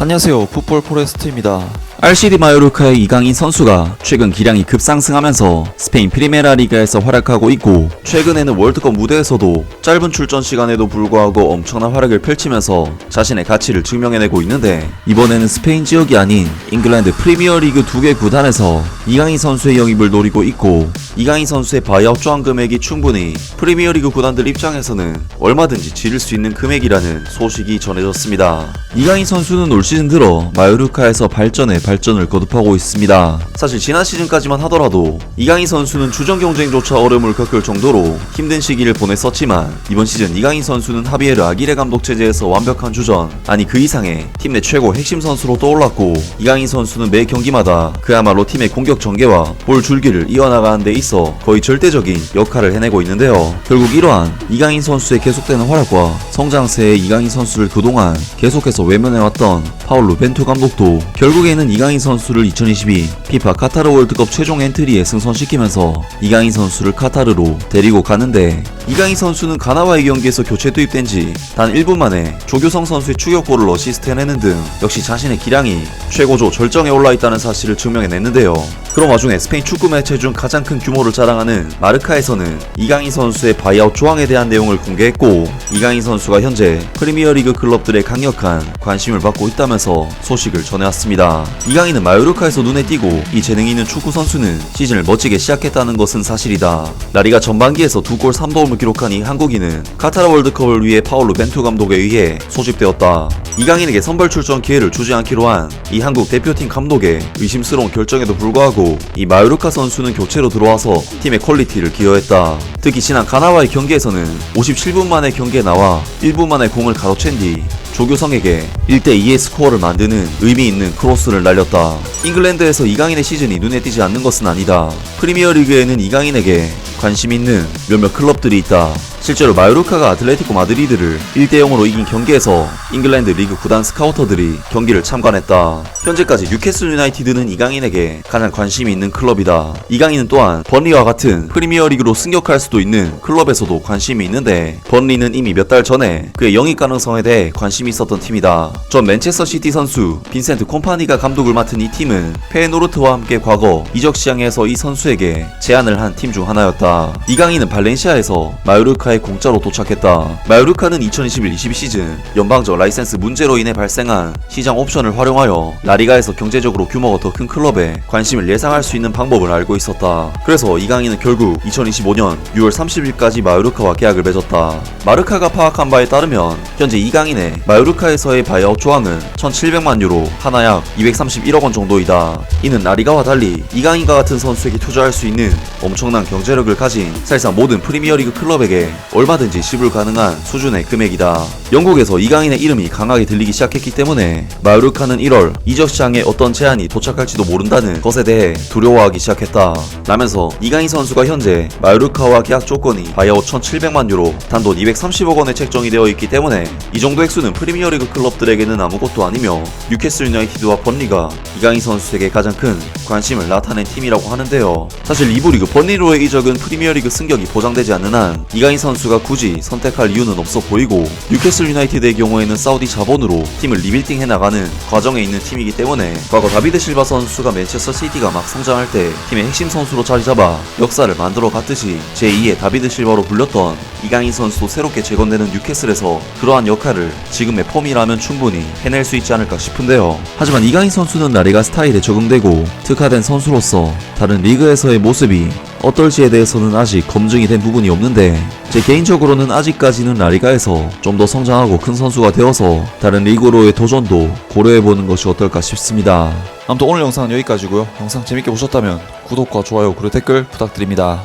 안녕하세요. 풋볼 포레스트입니다. RCD 마요르카의 이강인 선수가 최근 기량이 급상승하면서 스페인 프리메라 리가에서 활약하고 있고 최근에는 월드컵 무대에서도 짧은 출전 시간에도 불구하고 엄청난 활약을 펼치면서 자신의 가치를 증명해내고 있는데 이번에는 스페인 지역이 아닌 잉글랜드 프리미어 리그 두 개 구단에서 이강인 선수의 영입을 노리고 있고 이강인 선수의 바이아웃 조항 금액이 충분히 프리미어 리그 구단들 입장에서는 얼마든지 지를 수 있는 금액이라는 소식이 전해졌습니다. 이강인 선수는 올 시즌 들어 마요르카에서 발전에 발전을 거듭하고 있습니다. 사실 지난 시즌까지만 하더라도 이강인 선수는 주전 경쟁조차 어려움을 겪을 정도로 힘든 시기를 보냈었지만 이번 시즌 이강인 선수는 하비에르 아기레 감독 체제에서 완벽한 주전 아니 그 이상의 팀 내 최고 핵심 선수로 떠올랐고 이강인 선수는 매 경기마다 그야말로 팀의 공격 전개와 볼 줄기를 이어나가는 데 있어 거의 절대적인 역할을 해내고 있는데요. 결국 이러한 이강인 선수의 계속되는 활약과 성장세의 이강인 선수를 그동안 계속해서 외면해왔던 파울루 벤투 감독도 결국에는 이강인 선수를 2022 피파 카타르 월드컵 최종 엔트리에 승선시키면서 이강인 선수를 카타르로 데리고 가는데 이강인 선수는 가나와의 경기에서 교체 투입된 지 단 1분 만에 조규성 선수의 추격골을 어시스트 해내는 등 역시 자신의 기량이 최고조 절정에 올라있다는 사실을 증명해냈는데요. 그런 와중에 스페인 축구 매체 중 가장 큰 규모를 자랑하는 마르카에서는 이강인 선수의 바이아웃 조항에 대한 내용을 공개했고 이강인 선수가 현재 프리미어리그 클럽들의 강력한 관심을 받고 있다면서 소식을 전해왔습니다. 이강인은 마요르카에서 눈에 띄고 이 재능이 있는 축구 선수는 시즌을 멋지게 시작했다는 것은 사실이다. 라리가 전반기에서 두 골 3도움을 기록한 이 한국인은 카타르 월드컵을 위해 파울루 벤투 감독에 의해 소집되었다. 이강인에게 선발 출전 기회를 주지 않기로 한 이 한국 대표팀 감독의 의심스러운 결정에도 불구하고 이 마요르카 선수는 교체로 들어와서 팀의 퀄리티를 기여했다. 특히 지난 가나와의 경기에서는 57분 만에 경기에 나와 1분 만에 공을 가로챈 뒤 조교성에게 1대2의 스코어를 만드는 의미 있는 크로스를 날렸다. 잉글랜드에서 이강인의 시즌이 눈에 띄지 않는 것은 아니다. 프리미어 리그에는 이강인에게 관심 있는 몇몇 클럽들이 있다. 실제로 마요르카가 아틀레티코 마드리드를 1대0으로 이긴 경기에서 잉글랜드 리그 구단 스카우터들이 경기를 참관했다. 현재까지 뉴캐슬 유나이티드는 이강인에게 가장 관심이 있는 클럽이다. 이강인은 또한 번리와 같은 프리미어 리그로 승격할 수도 있는 클럽에서도 관심이 있는데 번리는 이미 몇 달 전에 그의 영입 가능성에 대해 관심이 있었던 팀이다. 전 맨체스터 시티 선수 빈센트 콤파니가 감독을 맡은 이 팀은 페노르트와 함께 과거 이적 시장에서 이 선수에게 제안을 한 팀 중 하나였다. 이강인은 발렌시아에서 마요르카 에 공짜로 도착했다. 마요르카는 2021-22 시즌 연방적 라이센스 문제로 인해 발생한 시장 옵션을 활용하여 라리가에서 경제적으로 규모가 더 큰 클럽에 관심을 예상할 수 있는 방법을 알고 있었다. 그래서 이강인은 결국 2025년 6월 30일까지 마요르카와 계약을 맺었다. 마르카가 파악한 바에 따르면 현재 이강인의 마요르카에서의 바이아웃 조항은 1,700만 유로, 하나 약 231억 원 정도이다. 이는 라리가와 달리 이강인과 같은 선수에게 투자할 수 있는 엄청난 경제력을 가진 사실상 모든 프리미어리그 클럽에게 얼마든지 지불 가능한 수준의 금액이다. 영국에서 이강인의 이름이 강하게 들리기 시작했기 때문에 마요르카는 1월 이적 시장에 어떤 제안이 도착할지도 모른다는 것에 대해 두려워하기 시작했다. 라면서 이강인 선수가 현재 마요르카와 계약 조건이 바이아웃 1,700만 유로, 단돈 230억 원에 책정이 되어 있기 때문에 이 정도 액수는 프리미어리그 클럽들에게는 아무것도 아니며 뉴캐슬 유나이티드와 번리가 이강인 선수에게 가장 큰 관심을 나타낸 팀이라고 하는데요. 사실 리브 리그 번리로의 이적은 프리미어리그 승격이 보장되지 않는 한 이강인 선수 가 굳이 선택할 이유는 없어 보이고 뉴캐슬 유나이티드의 경우에는 사우디 자본으로 팀을 리빌딩 해 나가는 과정에 있는 팀이기 때문에 과거 다비드 실바 선수가 맨체스터 시티가 막 성장할 때 팀의 핵심 선수로 자리 잡아 역사를 만들어 갔듯이 제2의 다비드 실바로 불렸던 이강인 선수도 새롭게 재건되는 뉴캐슬에서 그러한 역할을 지금의 폼이라면 충분히 해낼 수 있지 않을까 싶은데요. 하지만 이강인 선수는 라리가 스타일에 적응되고 특화된 선수로서 다른 리그에서의 모습이 어떨지에 대해서는 아직 검증이 된 부분이 없는데 제 개인적으로는 아직까지는 라리가에서 좀 더 성장하고 큰 선수가 되어서 다른 리그로의 도전도 고려해보는 것이 어떨까 싶습니다. 아무튼 오늘 영상은 여기까지고요. 영상 재밌게 보셨다면 구독과 좋아요 그리고 댓글 부탁드립니다.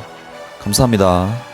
감사합니다.